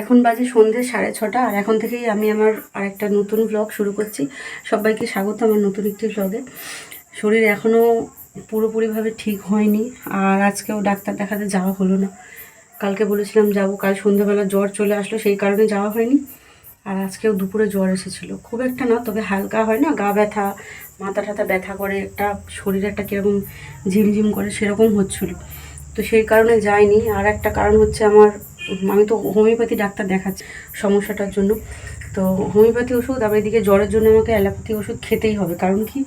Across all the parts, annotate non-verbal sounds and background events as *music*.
এখন বাজে সন্ধ্যে সাড়ে ছটা, আর এখন থেকেই আমি আমার আরেকটা নতুন ব্লগ শুরু করছি। সবাইকে স্বাগত আমার নতুন একটি ব্লগে শরীর এখনও পুরোপুরিভাবে ঠিক হয়নি, আর আজকেও ডাক্তার দেখাতে যাওয়া হলো না। কালকে বলেছিলাম যাব, কাল সন্ধ্যাবেলা জ্বর চলে আসলো, সেই কারণে যাওয়া হয়নি। আর আজকেও দুপুরে জ্বর এসেছিল। খুব একটা না, তবে হালকা হয় না, গা ব্যথা, মাথা টাথা ব্যথা করে, একটা শরীর একটা কীরকম ঝিমঝিম করে, সেরকম হচ্ছিল। তো সেই কারণে যাইনি। আর একটা কারণ হচ্ছে আমার আমি তো হোমিওপ্যাথি ডাক্তার দেখাচ্ছি সমস্যাটার জন্য। তো হোমিওপ্যাথি ওষুধ, আবার এদিকে জ্বরের জন্য আমাকে অ্যালোপ্যাথি ওষুধ খেতেই হবে। কারণ কি?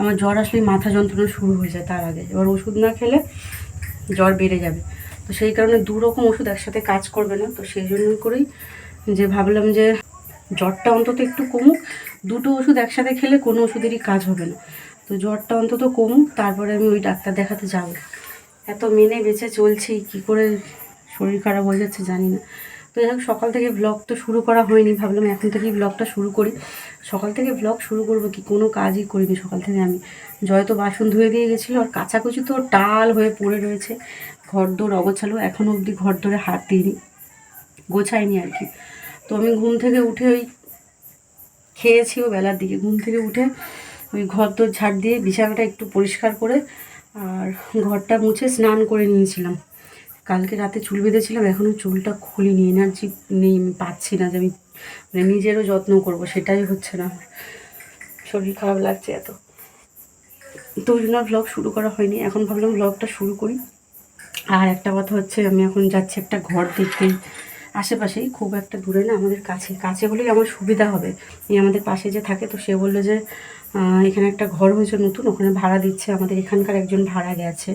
আমার জ্বর আসলে মাথা যন্ত্রণা শুরু হয়ে যায় তার আগে। এবার ওষুধ না খেলে জ্বর বেড়ে যাবে। তো সেই কারণে দু রকম ওষুধ একসাথে কাজ করবে না। তো সেই জন্য করেই যে ভাবলাম যে জ্বরটা অন্তত একটু কমুক। দুটো ওষুধ একসাথে খেলে কোনো ওষুধেরই কাজ হবে না। তো জ্বরটা অন্তত কমুক, তারপরে আমি ওই ডাক্তার দেখাতে যাব। এত মেনে বেঁচে চলছি, কি করে শরীর খারাপ হয়ে যাচ্ছে, জানি না। তো যাই সকাল থেকে ব্লগ তো শুরু করা হয়নি, ভাবলাম এখন থেকেই ব্লগটা শুরু করি। সকাল থেকে ব্লগ শুরু করব কি, কোনো কাজই করিনি সকাল থেকে আমি। জয় তো বাসন ধুয়ে দিয়ে গেছিল, আর কাচাকুচি তো টাল হয়ে পড়ে রয়েছে। ঘর দৌড় অগোছালো এখনও অবধি ঘর ধরে হাত দিইনি, গোছাইনি আর কি। তো আমি ঘুম থেকে উঠে ওই খেয়েছি ও বেলার দিকে, ঘুম থেকে উঠে ওই ঘর দোর ঝাড় দিয়ে বিছানাটা একটু পরিষ্কার করে আর ঘরটা মুছে স্নান করে নিয়েছিলাম। কালকে রাতে চুল বেঁধেছিলাম এখনও চুলটা খুলিনি এনার্জি নেই পাচ্ছি না যে আমি মানে নিজেরও যত্ন করব, সেটাই হচ্ছে না আমার। শরীর খারাপ লাগছে এত। তো ওই জন্য ব্লগ শুরু করা হয়নি, এখন ভাবলাম ব্লগটা শুরু করি। আর একটা কথা হচ্ছে, আমি এখন যাচ্ছি একটা ঘর দেখতেই আশেপাশেই খুব একটা দূরে না, আমাদের কাছে কাছে হলেই আমার সুবিধা হবে। এই আমাদের পাশে যে থাকে, তো সে বলল যে এখানে একটা ঘর হয়েছে নতুন, ওখানে ভাড়া দিচ্ছে, আমাদের এখানকার একজন ভাড়া গেছে।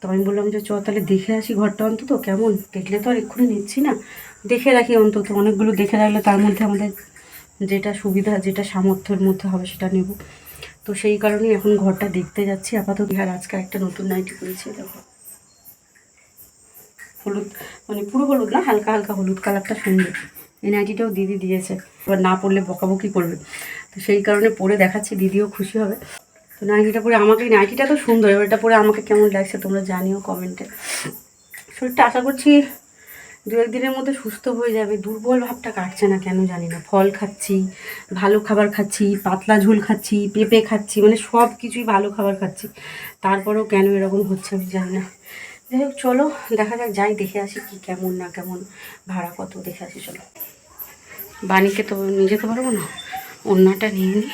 তো আমি বললাম যে চ তাহলে দেখে আসি ঘরটা অন্তত, কেমন? দেখলে তো আর এক্ষুনি নিচ্ছি না। দেখে রাখি অন্তত, অনেকগুলো দেখে রাখলে তার মধ্যে আমাদের যেটা সুবিধা, যেটা সামর্থ্যের মধ্যে হবে সেটা নেব। তো সেই কারণেই এখন ঘরটা দেখতে যাচ্ছি। আপাতত আর আজকে একটা নতুন নাইটি করেছি, দেখো। হলুদ মানে পুরো হলুদ না, হালকা হালকা হলুদ কালারটা সুন্দর। এই নাইটিটাও দিদি দিয়েছে। এবার না পড়লে বকাবকি করবে। তো সেই কারণে পরে দেখাচ্ছি, দিদিও খুশি হবে। তো নাইটিটা পরে আমাকে নাইটিটা তো সুন্দর, এবার এটা পরে আমাকে কেমন লাগছে তোমরা জানিও কমেন্টে। শরীরটা আশা করছি দু একদিনের মধ্যে সুস্থ হয়ে যাবে। দুর্বল ভাবটা কাটছে না কেন জানি না। ফল খাচ্ছি, ভালো খাবার খাচ্ছি, পাতলা ঝোল খাচ্ছি, পেঁপে খাচ্ছি মানে সব কিছুই ভালো খাবার খাচ্ছি। তারপরেও কেন এরকম হচ্ছে আমি জানি না। যাই হোক, চলো, দেখা যাক, যাই দেখে আসি কি কেমন, না কেমন, ভাড়া কত, দেখে আসি, চলো। বাণীকে তো নিয়ে যেতে পারব না? অন্যটা নিয়ে নিই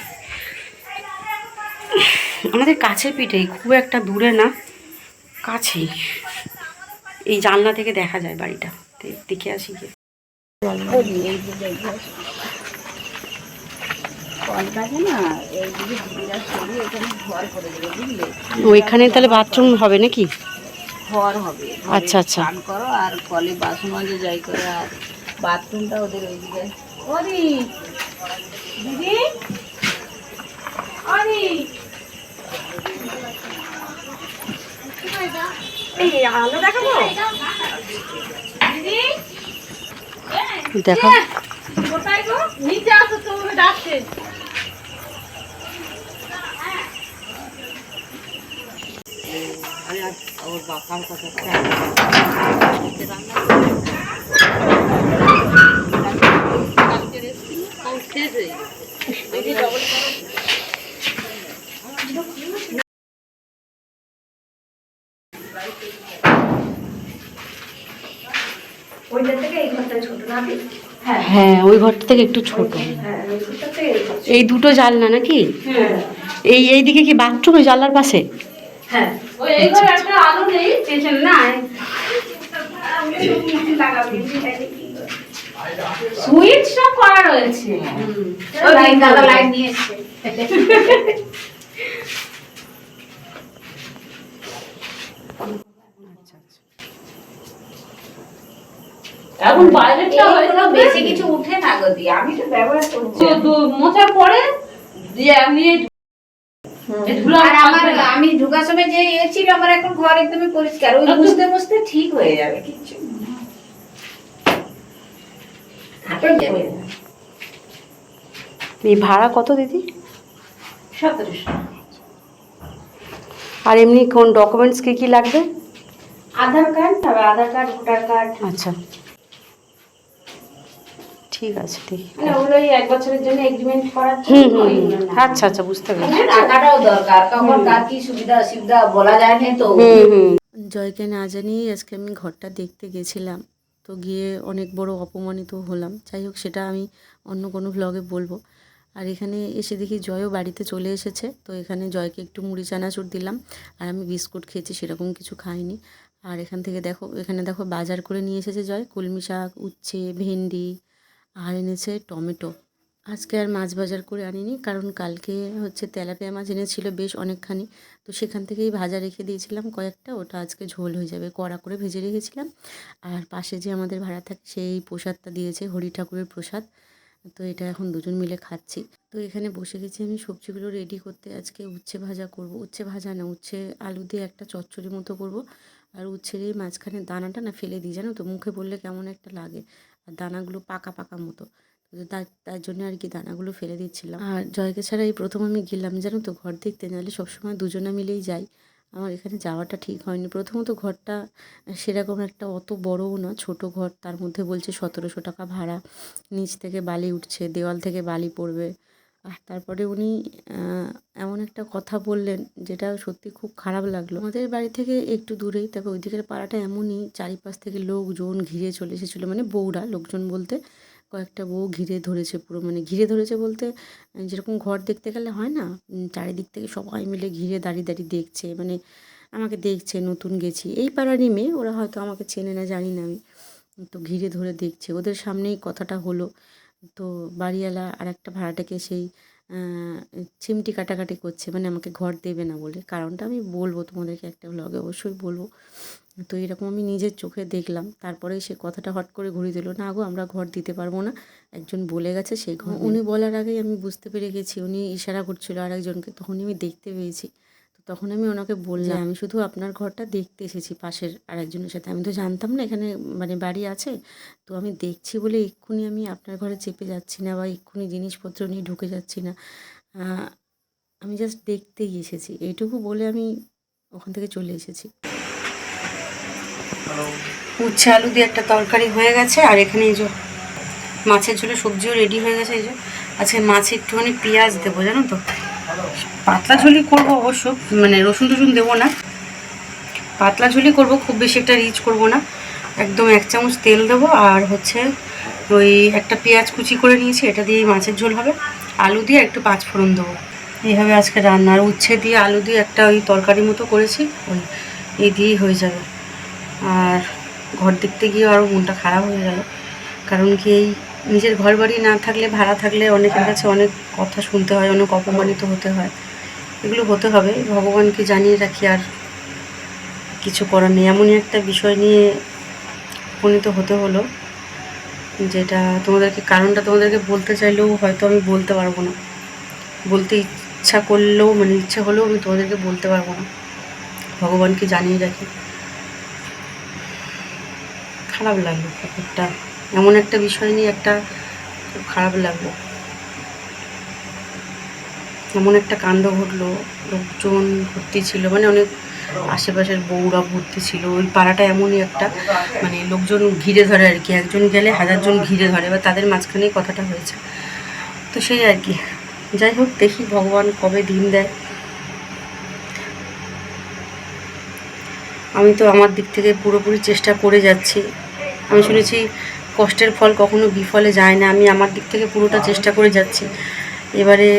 আমাদের কাছে পিঠেই খুব একটা দূরে না কাছেই। এই জানলা থেকে দেখা যায় বাড়িটা। দেখে আসি গিয়ে। ওইখানে তাহলে বাথরুম হবে নাকি? ঘর হবে। আচ্ছা, আচ্ছা। স্নান করো আর কলে বাসন মাজে যাই করে আর বাথরুমটা ওদের ওইদিকে। দিদি ওদি এই আলো দেখাবো? দিদি? দেখা। কোথায় গো? নিচে আসো তোমাকে ডাকছে ওর বাপার কথা ওইটা থেকে এই ঘরটা ছোট না হ্যাঁ ওই ঘরটা থেকে একটু ছোট। এই দুটো জানলা নাকি? এই এই দিকে কি বাথরুম ওই জানলার পাশে? হ্যাঁ ওই এই ঘরে একটা আলো নেই স্টেশন না সুইচ সব করা রয়েছে। লাইট দাদা লাইট নিয়ে এসছে। *laughs* এখন বাইরেটা হয়তো বেশি কিছু উঠে না গদি আমি তো ব্যবহার করছি। মোচার পরে দিয়ে আমি আর আমার আমি ঢোকার সময় যে ইয়ে ছিল আমার এখন ঘর একদমই পরিষ্কার। ওই মুছতে মুছতে ঠিক হয়ে যাবে কিছু। এই ভাড়া কত দিদি? সতেরোশো আর এমনি কোন ডকুমেন্টস কি কি লাগবে? আধার কার্ড তবে আধার কার্ড ভোটার কার্ড। আচ্ছা। ঠিক আছে দেখি মানে ওগুলো এক বছরের জন্য এগ্রিমেন্ট করার হুম হুম ওইগুলো হুম। না। আচ্ছা আচ্ছা বুঝতে পেরেছি। মানে টাকাটাও দরকার কখন কার কি সুবিধা অসুবিধা বলা যায় না তো। হুম হুম। জয়কে না জানিয়েই আজকে আমি ঘরটা দেখতে গেছিলাম তো গিয়ে অনেক বড় অপমানিত হলাম। যাই হোক সেটা আমি অন্য কোনো ভ্লগে বলব। আর এখানে এসে দেখি জয়ও বাড়িতে চলে এসেছে তো এখানে জয়কে একটু মুড়ি চানাচুর দিলাম। আর আমি বিস্কুট খেয়েছি সেরকম কিছু খাইনি। আর এখান থেকে দেখো এখানে দেখো বাজার করে নিয়ে এসেছে জয়। কলমি শাক উচ্ছে ভেন্ডি আর এনেছে টমেটো। আজকে আর মাছ বাজার করে আনিনি কারণ কালকে হচ্ছে তেলাপিয়া মাছ এনেছিল বেশ অনেকখানি। তো সেখান থেকেই ভাজা রেখে দিয়েছিলাম কয়েকটা, ওটা আজকে ঝোল হয়ে যাবে। কড়া করে ভেজে রেখেছিলাম। আর পাশে যে আমাদের ভাড়া থাকে সেই প্রসাদটা দিয়েছে হরি ঠাকুরের প্রসাদ। তো এটা এখন দুজন মিলে খাচ্ছি। তো এখানে বসে গেছি আমি সবজিগুলো রেডি করতে। আজকে উচ্ছে ভাজা করব। উচ্ছে ভাজা না, উচ্ছে আলু দিয়ে একটা চচ্চড়ি মতো করব। আর উচ্ছের এই মাঝখানে দানাটা না ফেলে দিই, জানো তো? মুখে বললে কেমন একটা লাগে। আর দানাগুলো পাকা পাকা মতো। তার তার জন্য আর কি দানাগুলো ফেলে দিচ্ছিলাম। আর জয়কে ছাড়া এই প্রথম আমি গেলাম, জানো তো, ঘর দেখতে। নাহলে সবসময় দুজনে মিলেই যাই। আমার এখানে যাওয়াটা ঠিক হয়নি। প্রথমত ঘরটা সেরকম একটা অত বড়ও না, ছোট ঘর। তার মধ্যে বলছে সতেরোশো টাকা ভাড়া। নিচ থেকে বালি উঠছে, দেওয়াল থেকে বালি পড়বে। তারপরে উনি এমন একটা কথা বললেন যেটা সত্যি খুব খারাপ লাগল। আমাদের বাড়ি থেকে একটু দূরেই, তবে ওই দিকের পাড়াটা এমনই, চারিপাশ থেকে লোকজন ঘিরে চলে এসেছিল মানে বউরা, লোকজন বলতে কয়েকটা বউ ঘিরে ধরেছে পুরো মানে ঘিরে ধরেছে বলতে যেরকম ঘর দেখতে গেলে হয় না চারিদিক থেকে সবাই মিলে ঘিরে দাঁড়িয়ে দাঁড়িয়ে দেখছে মানে আমাকে দেখছে, নতুন গেছি। এই পাড়ারই মেয়ে, ওরা হয়তো আমাকে চেনে না, জানি না আমি, তো ঘিরে ধরে দেখছে। ওদের সামনেই কথাটা হলো তো বাড়িওয়ালা আর একটা ভাড়াটাকে সেই চিমটি কাটাকাটি করছে মানে আমাকে ঘর দেবে না বলে। কারণটা আমি বলব তোমাদেরকে একটা ব্লগে অবশ্যই বলব। তো এরকম আমি নিজের চোখে দেখলাম। তারপরে সে কথাটা হট করে ঘুরে দিল না গো আমরা ঘর দিতে পারব না। একজন বলে গেছে সেই ঘর উনি বলার আগেই আমি বুঝতে পেরে গেছি উনি ইশারা করছিল আর একজনকে তখনই আমি দেখতে পেয়েছি। তখন আমি ওনাকে বললাম আমি শুধু আপনার ঘরটা দেখতে এসেছি পাশের আরেকজনের সাথে। আমি তো জানতাম না এখানে মানে বাড়ি আছে। তো আমি দেখছি বলে এক্ষুনি আমি আপনার ঘরে চেপে যাচ্ছি না বা এক্ষুনি জিনিসপত্র নিয়ে ঢুকে যাচ্ছি না। আমি জাস্ট দেখতেই এসেছি। এইটুকু বলে আমি ওখান থেকে চলে এসেছি। উচ্ছে আলু দিয়ে একটা তরকারি হয়ে গেছে আর এখানে এই যে মাছের ঝোলে সবজিও রেডি হয়ে গেছে। এই যে আজকে মাছে একটুখানি পেঁয়াজ দেবো জানো তো? পাতলা ঝুলি করব অবশ্য মানে রসুন টসুন দেবো না। পাতলা ঝুলি করব, খুব বেশি একটা রিচ করব না। একদম এক চামচ তেল দেবো, আর হচ্ছে ওই একটা পেঁয়াজ কুচি করে নিয়েছি, এটা দিয়েই মাছের ঝোল হবে। আলু দিয়ে একটু পাঁচ ফোড়ন দেবো। এইভাবে আজকে রান্না, আর উচ্ছে দিয়ে আলু দিয়ে একটা ওই তরকারি মতো করেছি, ওই, এই দিয়েই হয়ে যাবে। আর ঘর দেখতে গিয়ে আরও মনটা খারাপ হয়ে গেল, কারণ কি এই নিজের ঘর বাড়ি না থাকলে, ভাড়া থাকলে অনেকের কাছে অনেক কথা শুনতে হয়, অনেক অপমানিত হতে হয়। এগুলো হতে হবে। ভগবানকে জানিয়ে রাখি আর কিছু করার নেই। এমনই একটা বিষয় নিয়ে উপনীত হতে হলো, যেটা তোমাদেরকে, কারণটা তোমাদেরকে বলতে চাইলেও হয়তো আমি বলতে পারব না। বলতে ইচ্ছা করলেও মানে ইচ্ছে হলেও আমি তোমাদেরকে বলতে পারব না। ভগবানকে জানিয়ে রাখি। খারাপ লাগল ব্যাপারটা। এমন একটা বিষয় নিয়ে একটা খুব খারাপ লাগল। এমন একটা কাণ্ড ঘটলো, লোকজন ভর্তি ছিল মানে অনেক আশেপাশের বউরা ভর্তি ছিল। ওই পাড়াটা এমনই একটা মানে লোকজন ঘিরে ধরে আর কি, একজন গেলে হাজারজন ঘিরে ধরে বা তাদের মাঝখানেই কথাটা হয়েছে। তো সেই আর কি। যাই হোক, দেখি ভগবান কবে দিন দেয়। আমি তো আমার দিক থেকে পুরোপুরি চেষ্টা করে যাচ্ছি। আমি শুনেছি কষ্টের ফল কখনো বিফলে যায় না। আমি আমার দিক থেকে পুরোটা চেষ্টা করে যাচ্ছি। এবারে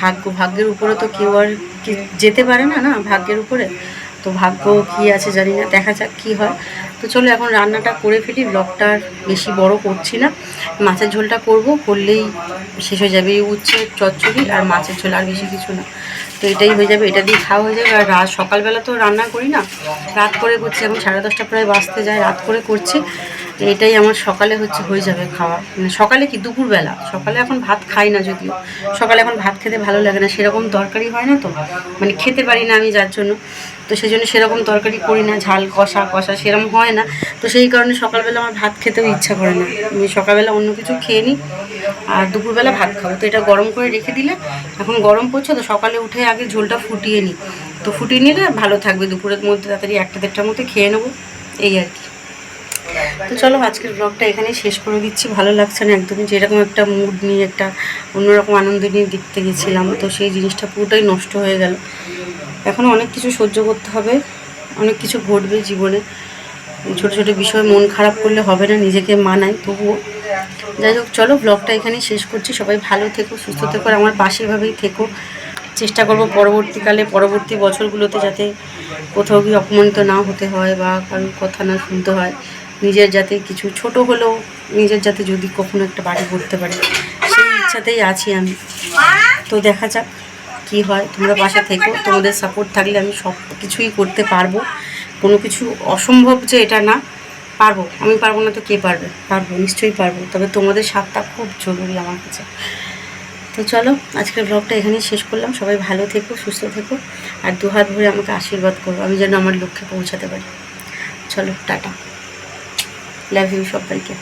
ভাগ্য ভাগ্যের উপরে তো কেউ আর যেতে পারে না না? ভাগ্যের উপরে। তো ভাগ্য কি আছে জানি না দেখা যাক কী হয়। তো চলো এখন রান্নাটা করে ফেলি ব্লগটা আর বেশি বড় করছি না। মাছের ঝোলটা করব করলেই শেষ হয়ে যাবে এই উচ্ছে চচ্চড়ি আর মাছের ঝোল আর বেশি কিছু না। তো এটাই হয়ে যাবে এটা দিয়ে খাওয়া হয়ে যাবে। আর রাত সকালবেলা তো রান্না করি না। রাত করে করছি এখন সাড়ে দশটা প্রায় বাঁচতে যায় রাত করে করছি। তো এটাই আমার সকালে হচ্ছে হয়ে যাবে খাওয়া। মানে সকালে কি? দুপুরবেলা। সকালে এখন ভাত খাই না যদিও। সকালে এখন ভাত খেতে ভালো লাগে না। সেরকম তরকারি হয় না তো? মানে খেতে পারি না আমি যার জন্য। তো সেই জন্য সেরকম তরকারি করি না। ঝাল, কষা কষা সেরকম হয় না। তো সেই কারণে সকালবেলা আমার ভাত খেতেও ইচ্ছা করে না। আমি সকালবেলা অন্য কিছু খেয়ে নিই আর দুপুরবেলা ভাত খাব। তো এটা গরম করে রেখে দিলে এখন গরম পড়ছে তো সকালে উঠে আগে ঝোলটা ফুটিয়ে নিই। তো ফুটিয়ে নিলে ভালো থাকবে। দুপুরের মধ্যে তাড়াতাড়ি একটা দেড়টার মধ্যে খেয়ে নেব। এই আর কি। তো চলো আজকের ব্লগটা এখানেই শেষ করে দিচ্ছি। ভালো লাগছে না একদমই যেরকম একটা মুড নিয়ে, একটা অন্যরকম আনন্দ নিয়ে দেখতে গেছিলাম। তো সেই জিনিসটা পুরোটাই নষ্ট হয়ে গেল। এখনও অনেক কিছু সহ্য করতে হবে, অনেক কিছু ঘটবে জীবনে। ছোটো ছোটো বিষয়ে মন খারাপ করলে হবে না, নিজেকে মানাই তবুও যাই হোক, চলো ব্লগটা এখানেই শেষ করছি। সবাই ভালো থেকো, সুস্থ থেকো আমার পাশেভাবেই থেকো। চেষ্টা করব পরবর্তীকালে, পরবর্তী বছরগুলোতে যাতে কোথাও গিয়ে অপমানিত না হতে হয় বা কারোর কথা না শুনতে হয়। নিজের যাতে কিছু ছোট হলেও নিজের যাতে যদি কখনো একটা বাড়ি করতে পারি সেই ইচ্ছাতেই আছি আমি। তো দেখা যাক কি হয় তোমরা পাশে থেকো তোমাদের সাপোর্ট থাকলে আমি সব কিছুই করতে পারব। কোনো কিছু অসম্ভব যে এটা না পারব। আমি পারব না তো কে পারবে? পারব নিশ্চয়ই পারব। তবে তোমাদের সাথটা খুব জরুরি আমার কাছে। তো চলো আজকের ব্লগটা এখানেই শেষ করলাম। সবাই ভালো থেকো সুস্থ থেকো আর দু হাত ভরে আমাকে আশীর্বাদ করো। আমি যেন আমার লক্ষ্যে পৌঁছাতে পারি। চলো টাটা। লাভ ইউ সবাইকে।